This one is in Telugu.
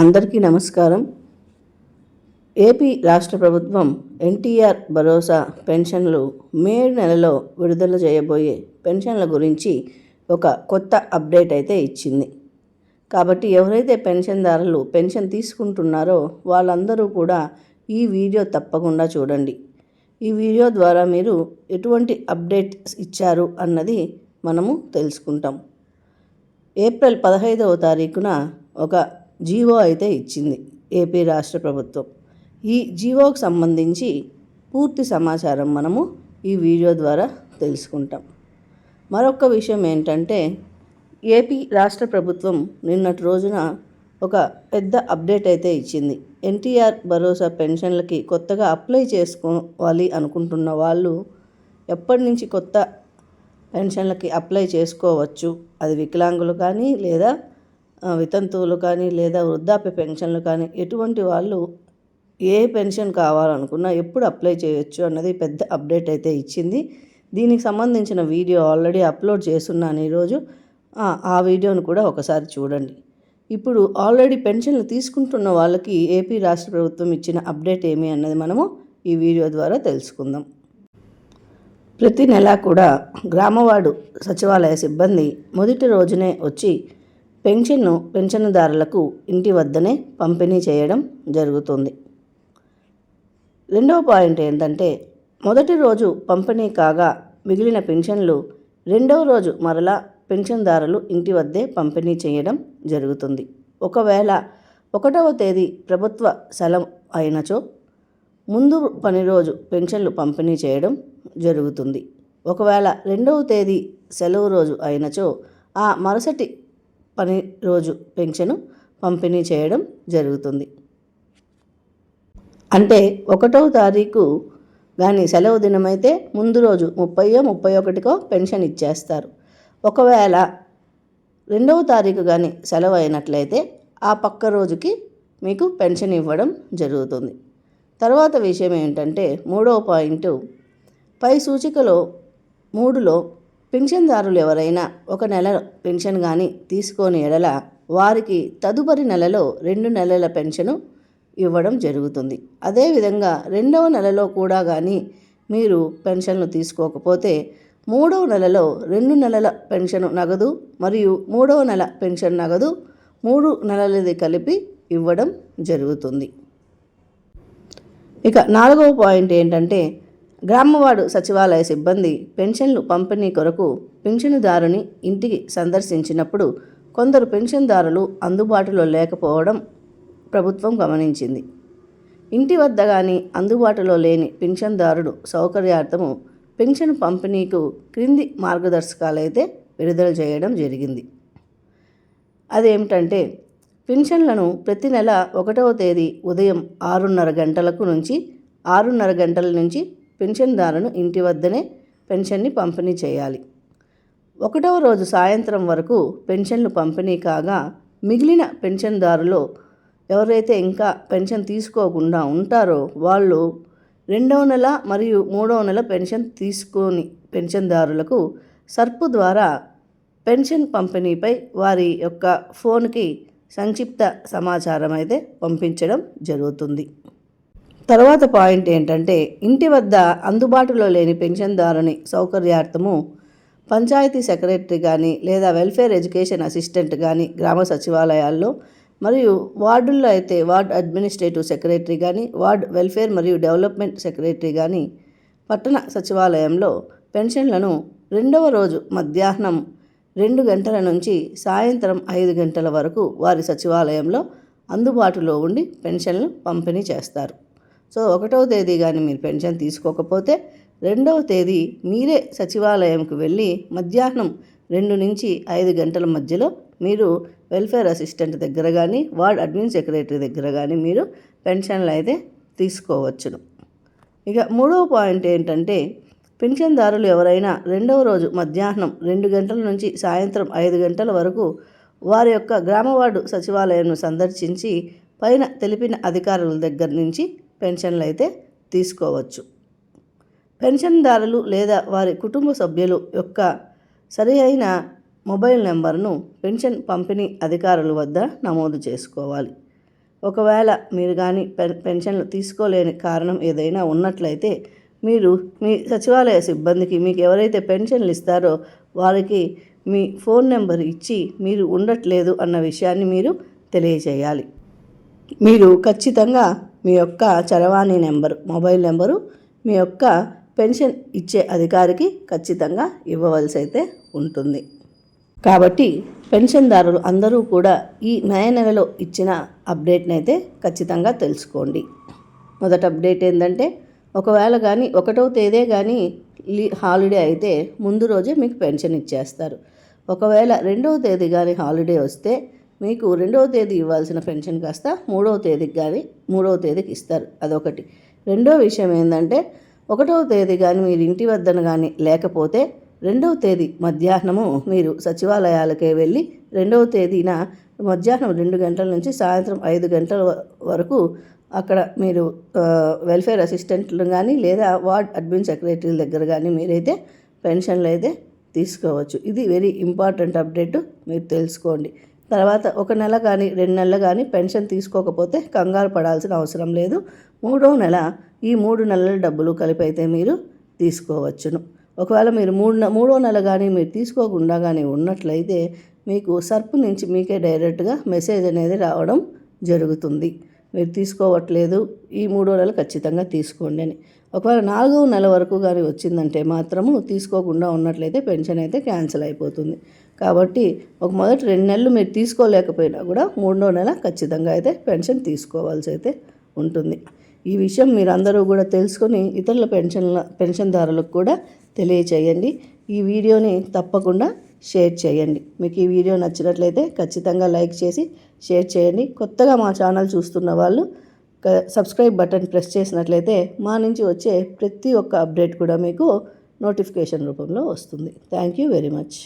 అందరికీ నమస్కారం. ఏపీ రాష్ట్ర ప్రభుత్వం ఎన్టీఆర్ భరోసా పెన్షన్లు మే నెలలో విడుదల చేయబోయే పెన్షన్ల గురించి ఒక కొత్త అప్డేట్ అయితే ఇచ్చింది. కాబట్టి ఎవరైతే పెన్షన్దారులు పెన్షన్ తీసుకుంటున్నారో వాళ్ళందరూ కూడా ఈ వీడియో తప్పకుండా చూడండి. ఈ వీడియో ద్వారా మీరు ఎటువంటి అప్డేట్స్ ఇచ్చారు అన్నది మనము తెలుసుకుంటాం. ఏప్రిల్ పదహైదవ తారీఖున ఒక జీవో అయితే ఇచ్చింది ఏపీ రాష్ట్ర ప్రభుత్వం. ఈ జీవోకు సంబంధించి పూర్తి సమాచారం మనము ఈ వీడియో ద్వారా తెలుసుకుంటాం. మరొక విషయం ఏంటంటే ఏపీ రాష్ట్ర ప్రభుత్వం నిన్నటి రోజున ఒక పెద్ద అప్డేట్ అయితే ఇచ్చింది. ఎన్టీఆర్ భరోసా పెన్షన్లకి కొత్తగా అప్లై చేసుకోవాలి అనుకుంటున్న వాళ్ళు ఎప్పటి నుంచి కొత్త పెన్షన్లకి అప్లై చేసుకోవచ్చు? అది వికలాంగులు కానీ లేదా వితంతువులు కానీ లేదా వృద్ధాప్య పెన్షన్లు కానీ ఎటువంటి వాళ్ళు ఏ పెన్షన్ కావాలనుకున్నా ఎప్పుడు అప్లై చేయొచ్చు అన్నది పెద్ద అప్డేట్ అయితే ఇచ్చింది. దీనికి సంబంధించిన వీడియో ఆల్రెడీ అప్లోడ్ చేస్తున్నాను ఈరోజు. ఆ, ఆ వీడియోను కూడా ఒకసారి చూడండి. ఇప్పుడు ఆల్రెడీ పెన్షన్లు తీసుకుంటున్న వాళ్ళకి ఏపీ రాష్ట్ర ప్రభుత్వం ఇచ్చిన అప్డేట్ ఏమి అన్నది మనము ఈ వీడియో ద్వారా తెలుసుకుందాం. ప్రతి నెలా కూడా గ్రామవాడు సచివాలయ సిబ్బంది మొదటి రోజునే వచ్చి పెన్షన్ను పెన్షన్దారులకు ఇంటి వద్దనే పంపిణీ చేయడం జరుగుతుంది. రెండవ పాయింట్ ఏంటంటే మొదటి రోజు పంపిణీ కాగా మిగిలిన పెన్షన్లు రెండవ రోజు మరలా పెన్షన్దారులు ఇంటి వద్దే పంపిణీ చేయడం జరుగుతుంది. ఒకవేళ ఒకటవ తేదీ ప్రభుత్వ సెలవు అయినచో ముందు పని రోజు పెన్షన్లు పంపిణీ చేయడం జరుగుతుంది. ఒకవేళ రెండవ తేదీ సెలవు రోజు అయినచో ఆ మరుసటి పని రోజు పెన్షను పంపిణీ చేయడం జరుగుతుంది. అంటే ఒకటవ తారీఖు కానీ సెలవు దినమైతే ముందు రోజు ముప్పయో ముప్పై ఒకటికో పెన్షన్ ఇచ్చేస్తారు. ఒకవేళ రెండవ తారీఖు కానీ సెలవు అయినట్లయితే ఆ పక్క రోజుకి మీకు పెన్షన్ ఇవ్వడం జరుగుతుంది. తర్వాత విషయం ఏంటంటే మూడవ పాయింట్ పై సూచికలో మూడులో పెన్షన్దారులు ఎవరైనా ఒక నెల పెన్షన్ కానీ తీసుకోని ఎడల వారికి తదుపరి నెలలో రెండు నెలల పెన్షను ఇవ్వడం జరుగుతుంది. అదేవిధంగా రెండవ నెలలో కూడా కానీ మీరు పెన్షన్లు తీసుకోకపోతే మూడవ నెలలో రెండు నెలల పెన్షన్ నగదు మరియు మూడవ నెల పెన్షన్ నగదు మూడు నెలలది కలిపి ఇవ్వడం జరుగుతుంది. ఇక నాలుగవ పాయింట్ ఏంటంటే గ్రామవాడు సచివాలయ సిబ్బంది పెన్షన్లు పంపిణీ కొరకు పెన్షన్దారుని ఇంటికి సందర్శించినప్పుడు కొందరు పెన్షన్దారులు అందుబాటులో లేకపోవడం ప్రభుత్వం గమనించింది. ఇంటి వద్ద కానీ అందుబాటులో లేని పెన్షన్దారుడు సౌకర్యార్థము పెన్షన్ పంపిణీకు క్రింది మార్గదర్శకాలైతే విడుదల చేయడం జరిగింది. అదేమిటంటే పెన్షన్లను ప్రతి నెల ఒకటవ తేదీ ఉదయం ఆరున్నర గంటలకు నుంచి ఆరున్నర గంటల నుంచి పెన్షన్దారును ఇంటి వద్దనే పెన్షన్ని పంపిణీ చేయాలి. ఒకటవ రోజు సాయంత్రం వరకు పెన్షన్లు పంపిణీ కాగా మిగిలిన పెన్షన్దారులు ఎవరైతే ఇంకా పెన్షన్ తీసుకోకుండా ఉంటారో వాళ్ళు రెండవ నెల మరియు మూడవ నెల పెన్షన్ తీసుకొని పెన్షన్దారులకు సర్పు ద్వారా పెన్షన్ పంపిణీపై వారి యొక్క ఫోన్కి సంక్షిప్త సమాచారం అయితే పంపించడం జరుగుతుంది. తర్వాత పాయింట్ ఏంటంటే ఇంటి వద్ద అందుబాటులో లేని పెన్షన్దారుని సౌకర్యార్థము పంచాయతీ సెక్రటరీ కానీ లేదా వెల్ఫేర్ ఎడ్యుకేషన్ అసిస్టెంట్ కానీ గ్రామ సచివాలయాల్లో మరియు వార్డుల్లో అయితే వార్డ్ అడ్మినిస్ట్రేటివ్ సెక్రటరీ కానీ వార్డ్ వెల్ఫేర్ మరియు డెవలప్మెంట్ సెక్రటరీ కానీ పట్టణ సచివాలయంలో పెన్షన్లను రెండవ రోజు మధ్యాహ్నం రెండు గంటల నుంచి సాయంత్రం ఐదు గంటల వరకు వారి సచివాలయంలో అందుబాటులో ఉండి పెన్షన్లు పంపిణీ చేస్తారు. సో ఒకటవ తేదీ కానీ మీరు పెన్షన్ తీసుకోకపోతే రెండవ తేదీ మీరే సచివాలయంకు వెళ్ళి మధ్యాహ్నం రెండు నుంచి ఐదు గంటల మధ్యలో మీరు వెల్ఫేర్ అసిస్టెంట్ దగ్గర కానీ వార్డ్ అడ్మిన్ సెక్రటరీ దగ్గర కానీ మీరు పెన్షన్లు అయితే తీసుకోవచ్చును. ఇక మూడవ పాయింట్ ఏంటంటే పెన్షన్దారులు ఎవరైనా రెండవ రోజు మధ్యాహ్నం రెండు గంటల నుంచి సాయంత్రం ఐదు గంటల వరకు వారి యొక్క గ్రామ వార్డు సచివాలయంను సందర్శించి పైన తెలిపిన అధికారుల దగ్గర నుంచి పెన్షన్లు అయితే తీసుకోవచ్చు. పెన్షన్దారులు లేదా వారి కుటుంబ సభ్యులు యొక్క సరి అయిన మొబైల్ నెంబర్ను పెన్షన్ పంపిణీ అధికారుల వద్ద నమోదు చేసుకోవాలి. ఒకవేళ మీరు కానీ పెన్ పెన్షన్లు తీసుకోలేని కారణం ఏదైనా ఉన్నట్లయితే మీరు మీ సచివాలయ సిబ్బందికి మీకు ఎవరైతే పెన్షన్లు ఇస్తారో వారికి మీ ఫోన్ నెంబర్ ఇచ్చి మీరు ఉండట్లేదు అన్న విషయాన్ని మీరు తెలియజేయాలి. మీరు ఖచ్చితంగా మీ యొక్క చరవాణి నెంబరు మొబైల్ నెంబరు మీ యొక్క పెన్షన్ ఇచ్చే అధికారికి ఖచ్చితంగా ఇవ్వవలసి అయితే ఉంటుంది. కాబట్టి పెన్షన్దారులు అందరూ కూడా ఈ మే నెలలో ఇచ్చిన అప్డేట్ని అయితే ఖచ్చితంగా తెలుసుకోండి. మొదటి అప్డేట్ ఏంటంటే ఒకవేళ కానీ ఒకటో తేదే కానీ లీ హాలిడే అయితే ముందు రోజే మీకు పెన్షన్ ఇచ్చేస్తారు. ఒకవేళ రెండవ తేదీ కానీ హాలిడే వస్తే మీకు రెండవ తేదీ ఇవ్వాల్సిన పెన్షన్ కాస్త మూడవ తేదీకి కానీ మూడవ తేదీకి ఇస్తారు. అదొకటి. రెండో విషయం ఏంటంటే ఒకటవ తేదీ కానీ మీరు ఇంటి వద్దన కానీ లేకపోతే రెండవ తేదీ మధ్యాహ్నము మీరు సచివాలయాలకే వెళ్ళి రెండవ తేదీన మధ్యాహ్నం రెండు గంటల నుంచి సాయంత్రం ఐదు గంటల వరకు అక్కడ మీరు వెల్ఫేర్ అసిస్టెంట్లు కానీ లేదా వార్డ్ అడ్మిన్ సెక్రటరీల దగ్గర కానీ మీరైతే పెన్షన్లు అయితే తీసుకోవచ్చు. ఇది వెరీ ఇంపార్టెంట్ అప్డేట్ మీరు తెలుసుకోండి. తర్వాత ఒక నెల కానీ రెండు నెలలు కానీ పెన్షన్ తీసుకోకపోతే కంగారు పడాల్సిన అవసరం లేదు. మూడో నెల ఈ మూడు నెలల డబ్బులు కలిపి అయితే మీరు తీసుకోవచ్చును. ఒకవేళ మీరు మూడు మూడో నెల కానీ మీరు తీసుకోకుండా కానీ ఉన్నట్లయితే మీకు సర్పు నుంచి మీకే డైరెక్ట్గా మెసేజ్ అనేది రావడం జరుగుతుంది. మీరు తీసుకోవట్లేదు ఈ మూడో నెల ఖచ్చితంగా తీసుకోండి అని. ఒకవేళ నాలుగవ నెల వరకు కానీ వచ్చిందంటే మాత్రము తీసుకోకుండా ఉన్నట్లయితే పెన్షన్ అయితే క్యాన్సిల్ అయిపోతుంది. కాబట్టి ఒక మొదటి రెండు నెలలు మీరు తీసుకోలేకపోయినా కూడా మూడో నెల ఖచ్చితంగా అయితే పెన్షన్ తీసుకోవాల్సి అయితే ఉంటుంది. ఈ విషయం మీరందరూ కూడా తెలుసుకొని ఇతరుల పెన్షన్ల పెన్షన్దారులకు కూడా తెలియచేయండి. ఈ వీడియోని తప్పకుండా షేర్ చేయండి. మీకు ఈ వీడియో నచ్చినట్లయితే ఖచ్చితంగా లైక్ చేసి షేర్ చేయండి. కొత్తగా మా ఛానల్ చూస్తున్న వాళ్ళు సబ్స్క్రైబ్ బటన్ ప్రెస్ చేసినట్లయితే మా నుంచి వచ్చే ప్రతి ఒక్క అప్డేట్ కూడా మీకు నోటిఫికేషన్ రూపంలో వస్తుంది. Thank you very much.